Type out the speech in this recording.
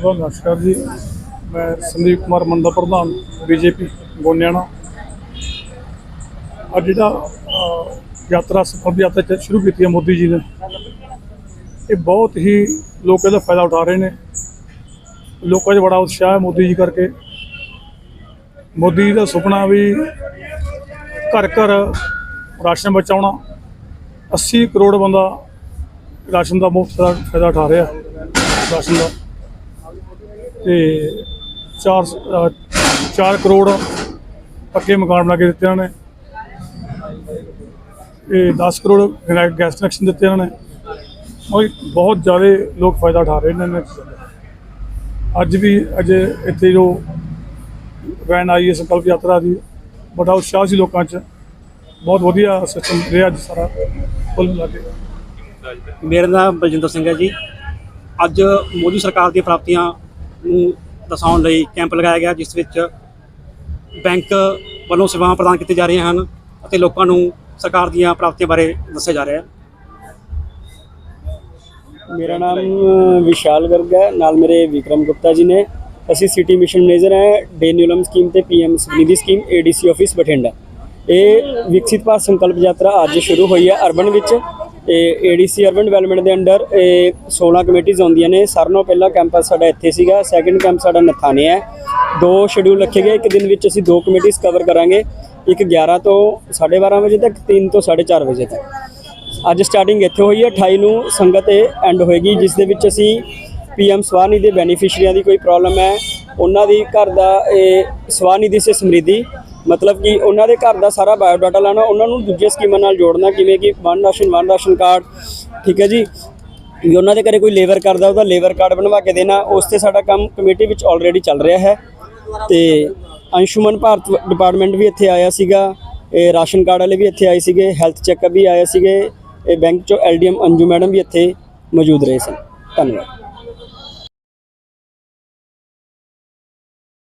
ਬਹੁਤ ਨਮਸਕਾਰ ਜੀ। ਮੈਂ ਸੰਦੀਪ ਕੁਮਾਰ ਮੰਡਾ, ਪ੍ਰਧਾਨ ਬੀਜੇਪੀ, ਗੋਨਿਆਣਾ। ਅੱਜ ਜਿਹੜਾ ਯਾਤਰਾ ਸਫਲ ਯਾਤਰਾ ਚ ਸ਼ੁਰੂ ਕੀਤੀ ਹੈ ਮੋਦੀ ਜੀ ਨੇ। ਇਹ ਬਹੁਤ ਹੀ ਲੋਕ ਇਹਦਾ ਫਾਇਦਾ ਉਠਾ ਰਹੇ ਨੇ। ਲੋਕਾਂ 'ਚ ਬੜਾ ਉਤਸ਼ਾਹ ਹੈ ਮੋਦੀ ਜੀ ਕਰਕੇ। ਮੋਦੀ ਜੀ ਦਾ ਸੁਪਨਾ ਵੀ ਘਰ ਘਰ ਰਾਸ਼ਨ ਬਚਾਉਣਾ 80 ਕਰੋੜ ਬੰਦਾ ਰਾਸ਼ਨ ਦਾ ਮੁਫਤ ਫਾਇਦਾ ਉਠਾ ਰਿਹਾ, ਰਾਸ਼ਨ ਦਾ। ਤੇ 4 4 ਕਰੋੜ ਪੱਕੇ ਮਕਾਨ ਬਣਾ ਕੇ ਦਿੱਤੇ ਉਹਨਾਂ ਨੇ। ਇਹ 10 ਕਰੋੜ ਗੈ- ਗੈਸ ਕਨੈਕਸ਼ਨ ਦਿੱਤੇ ਉਹਨਾਂ ਨੇ। ਉਹ ਬਹੁਤ ਜ਼ਿਆਦਾ ਲੋਕ ਫਾਇਦਾ ਉਠਾ ਰਹੇ ਨੇ ਇਹਨਾਂ ਅੱਜ ਵੀ ਅਜੇ ਇੱਥੇ ਜੋ ਵੈਨ ਆਈ ਹੈ ਸੰਕਲਪ ਯਾਤਰਾ ਦੀ, ਬੜਾ ਉਤਸ਼ਾਹ ਸੀ ਲੋਕਾਂ 'ਚ। ਬਹੁਤ ਵਧੀਆ ਸਿਸਟਮ ਰਿਹਾ ਅੱਜ ਸਾਰਾ। ਕੁੱਲ ਮਿਲਾ ਕੇ ਮੇਰਾ ਨਾਮ ਬਲਜਿੰਦਰ ਸਿੰਘ ਹੈ ਜੀ। ਅੱਜ ਮੋਦੀ ਸਰਕਾਰ ਦੀਆਂ ਪ੍ਰਾਪਤੀਆਂ ਨੂੰ ਦਰਸਾਉਣ ਲਈ ਕੈਂਪ ਲਗਾਇਆ ਗਿਆ, ਜਿਸ ਵਿੱਚ ਬੈਂਕ ਵੱਲੋਂ ਸੇਵਾਵਾਂ ਪ੍ਰਦਾਨ ਕੀਤੀਆਂ ਜਾ ਰਹੀਆਂ ਹਨ ਅਤੇ ਲੋਕਾਂ ਨੂੰ ਸਰਕਾਰ ਦੀਆਂ ਪ੍ਰਾਪਤੀਆਂ ਬਾਰੇ ਦੱਸਿਆ ਜਾ ਰਿਹਾ ਹੈ। ਮੇਰਾ ਨਾਮ ਵਿਸ਼ਾਲ ਗਰਗ ਹੈ, ਨਾਲ ਮੇਰੇ ਵਿਕਰਮ ਗੁਪਤਾ ਜੀ ਨੇ। ਅਸੀਂ ਸਿਟੀ ਮਿਸ਼ਨ ਮੈਨੇਜਰ ਹੈ ਡੇ ਨਿਊਲਮ ਸਕੀਮ ਤੇ PM Svanidhi scheme, ADC office Bathinda. ਇਹ ਵਿਕਸਿਤ ਭਾਰਤ ਸੰਕਲਪ ਯਾਤਰਾ ਅੱਜ ਸ਼ੁਰੂ ਹੋਈ ਹੈ ਅਰਬਨ ਵਿੱਚ। ਤੇ ਏਡੀਸੀ ਅਰਬਨ ਡਿਵੈਲਪਮੈਂਟ ਦੇ ਅੰਡਰ ਇਹ 16 ਕਮੇਟੀਆਂ ਆਉਂਦੀਆਂ ਨੇ। ਸਾਰਿਆਂ ਨਾਲੋਂ ਪਹਿਲਾ ਕੈਂਪਸ ਸਾਡਾ ਇੱਥੇ ਸੀਗਾ। ਸੈਕੰਡ ਕੈਂਪ ਸਾਡਾ ਨਥਾਣੇ ਹੈ। ਦੋ ਸ਼ਡਿਊਲ ਰੱਖੇ ਗਏ। ਇੱਕ ਦਿਨ ਵਿੱਚ ਅਸੀਂ ਦੋ ਕਮੇਟੀਆਂ ਕਵਰ ਕਰਾਂਗੇ। ਇੱਕ 11 ਤੋਂ 12:30 ਵਜੇ ਤੱਕ, ਤਿੰਨ ਤੋਂ 4:30 ਵਜੇ ਤੱਕ। ਅੱਜ ਸਟਾਰਟਿੰਗ ਇੱਥੇ ਹੋਈ ਹੈ। 28 ਨੂੰ ਸੰਗਤ ਇਹ ਐਂਡ ਹੋਏਗੀ, ਜਿਸ ਦੇ ਵਿੱਚ ਅਸੀਂ ਪੀਐਮ ਸਵਾਨਿਧੀ ਦੇ ਬੈਨੀਫੀਸ਼ੀਅਰੀਆਂ ਦੀ ਕੋਈ ਪ੍ਰੋਬਲਮ ਹੈ। ਉਹਨਾਂ ਦੀ ਘਰ ਦਾ ਇਹ ਸਵਾਨਿਧੀ ਸੇ ਸਮਰਿੱਧੀ ਮਤਲਬ ਕਿ ਉਹਨਾਂ ਦੇ ਘਰ ਦਾ ਸਾਰਾ ਬਾਇਓਡਾਟਾ ਲੈਣਾ ਉਹਨਾਂ ਨੂੰ ਦੂਜੀਆਂ ਸਕੀਮਾਂ ਨਾਲ ਜੋੜਨਾ ਕਿਵੇਂ ਕਿ one ration one ration card ਠੀਕ ਹੈ ਜੀ? ਵੀ ਉਹਨਾਂ ਦੇ ਘਰੇ ਕੋਈ ਲੇਬਰ ਕਰਦਾ ਉਹਦਾ ਲੇਬਰ ਕਾਰਡ ਬਣਵਾ ਕੇ ਦੇਣਾ, ਉਸ ਤੇ ਸਾਡਾ ਕੰਮ ਕਮੇਟੀ ਵਿੱਚ ਆਲਰੇਡੀ ਚੱਲ ਰਿਹਾ ਹੈ। ਤੇ ਅੰਸ਼ੁਮਨ ਭਾਰਤ ਡਿਪਾਰਟਮੈਂਟ ਵੀ ਇੱਥੇ ਆਇਆ ਸੀਗਾ, ਇਹ ਰਾਸ਼ਨ ਕਾਰਡ ਵਾਲੇ ਵੀ ਇੱਥੇ ਆਏ ਸੀਗੇ ਹੈਲਥ ਚੈੱਕਅਪ ਵੀ ਆਏ ਸੀਗੇ, ਇਹ ਬੈਂਕ ਚੋਂ ਐਲਡੀਐਮ ਅੰਜੂ ਮੈਡਮ ਵੀ ਇੱਥੇ ਮੌਜੂਦ ਰਹੇ ਸਨ। ਧੰਨਵਾਦ।